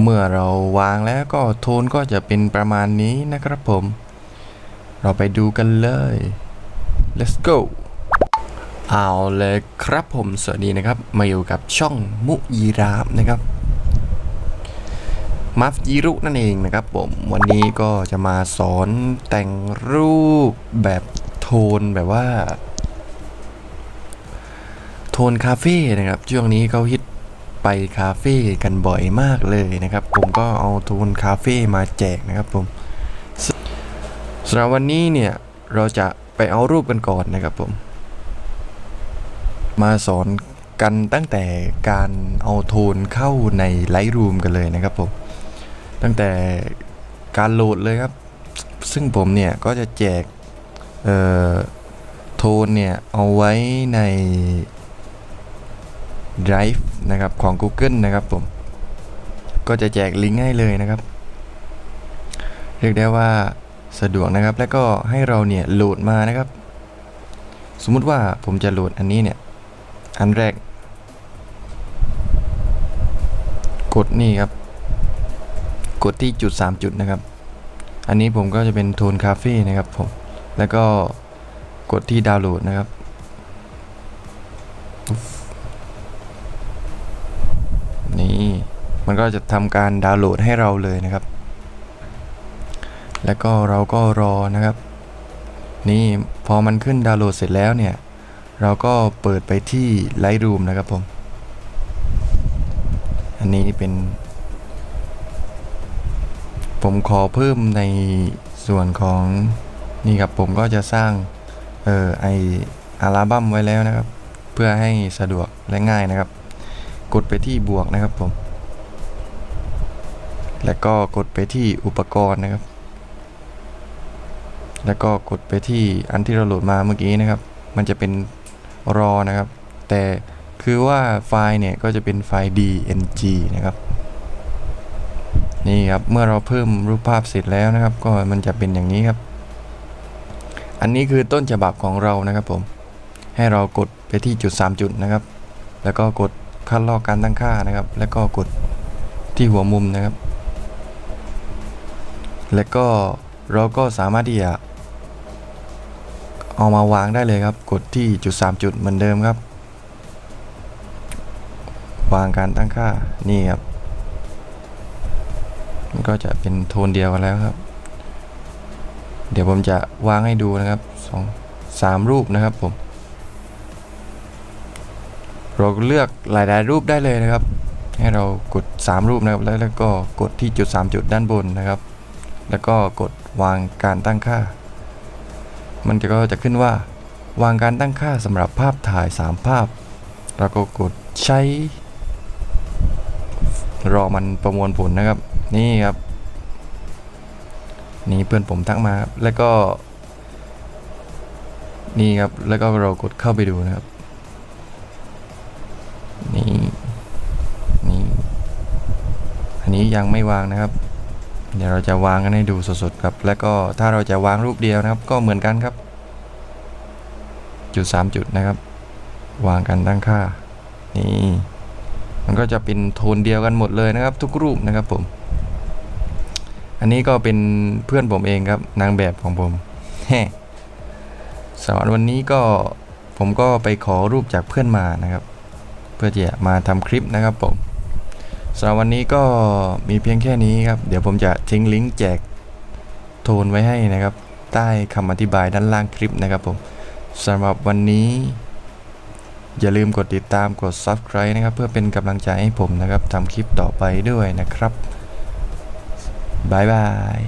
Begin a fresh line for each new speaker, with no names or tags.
เมื่อเราวางแล้วก็โทนก็จะเป็นประมาณนี้นะครับผม เราไปดูกันเลย let's go เอาเลยครับผมสวัสดีนะครับ มาอยู่กับช่องมุยีรามนะครับมัฟยีรุนั่นเองนะครับผม วันนี้ก็จะมาสอนแต่งรูปแบบโทนแบบว่า โทนคาเฟ่นะครับ ช่วงนี้เขาฮิต ไปคาเฟ่กันบ่อยมากเลยนะครับ ผมก็เอาโทนคาเฟ่มาแจกนะครับผมสำหรับวันนี้เนี่ยเราจะไปเอารูปกันก่อนนะครับผม มาสอนกันตั้งแต่การเอาโทนเข้าใน Lightroom กันเลยนะครับผม ตั้งแต่การโหลดเลยครับ ซึ่งผมเนี่ยก็จะแจกเอ่อโทนเนี่ยเอาไว้ใน Drive นะครับของ Google นะครับผม ก็จะแจกลิงก์ให้เลยนะครับ เรียกได้ว่าสะดวกนะครับ แล้วก็ให้เราเนี่ยโหลดมานะครับ สมมุติว่าผมจะโหลดอันนี้เนี่ย อันแรก กดนี่ครับ กดที่จุด 3 จุดนะครับ อันนี้ผมก็จะเป็นโทนคาเฟ่นะครับผม แล้วก็กดที่ดาวน์โหลดนะครับ นี่ มันก็จะทำการดาวน์โหลดให้เราเลยนะครับ แล้วก็เราก็รอนะครับ นี่พอมันขึ้นดาวน์โหลดเสร็จแล้วเนี่ย เราก็เปิดไปที่ Lightroom นะครับผม อันนี้เป็น ผมขอเพิ่มในส่วนของนี่ครับผมก็จะสร้างเออไออัลบั้มไว้แล้วนะครับ เพื่อให้สะดวกและง่ายนะครับ กดไปที่บวกนะครับผม แล้วก็กดไปที่อุปกรณ์นะครับ แล้วก็กดไปที่อันที่เราโหลดมาเมื่อกี้นะครับ มันจะเป็นรอนะครับ แต่คือว่าไฟล์เนี่ยก็จะเป็นไฟล์ dng นะครับ นี่ครับเมื่อเราเพิ่มรูปภาพเสร็จแล้วนะครับ ก็มันจะเป็นอย่างนี้ครับ อันนี้คือต้นฉบับของเรานะครับผม ให้เรากดไปที่จุด 3 จุดนะครับ แล้วก็กดคัดลอกการตั้งค่านะครับ แล้วก็กดที่หัวมุมนะครับ แล้วก็เราก็สามารถที่จะเอามาวางได้เลยครับ กดที่จุด 3 จุดเหมือนเดิมครับ วางการตั้งค่านี่ครับ มันก็จะเป็นโทนเดียวกันแล้วครับ เดี๋ยวผมจะวางให้ดูนะครับสองสามรูปนะครับผม เราเลือกหลายๆรูปได้เลยนะครับ ให้เรากด 3 รูปนะครับแล้วแล้วก็กดที่จุด 3 จุดด้านบนนะครับ แล้วก็กดวางการตั้งค่า มันก็จะขึ้นว่า วางการตั้งค่าสำหรับภาพถ่าย 3 ภาพ แล้วก็กดใช้ รอมันประมวลผลนะครับ นี่ครับ นี่เพื่อนผมทักมาครับแล้วก็ นี่ครับ แล้วก็เรากดเข้าไปดูนะครับ นี่ นี่ อันนี้ยังไม่วางนะครับ เดี๋ยวเราจะวางกันให้ดูสดๆครับ แล้วก็ถ้าเราจะวางรูปเดียวนะครับ ก็เหมือนกันครับ จุด 3 จุดนะครับ วางกันตั้งค่า นี่ มันก็จะเป็นโทนเดียวกันหมดเลยนะครับ ทุกรูปนะครับผม อันนี้ก็เป็นเพื่อนผมเองครับ นางแบบของผมแฮสำหรับวันนี้ก็ผมก็ไปขอรูปจากเพื่อนมานะครับ เพื่อจะมาทำคลิปนะครับผม สำหรับวันนี้ก็มีเพียงแค่นี้ครับ เดี๋ยวผมจะทิ้งลิงก์แจกโทนไว้ให้นะครับ ใต้คำอธิบายด้านล่างคลิปนะครับผมสำหรับวันนี้ อย่าลืมกดติดตามกด subscribe นะครับ เพื่อเป็นกำลังใจให้ผมนะครับทำคลิปต่อไปด้วยนะครับบายบาย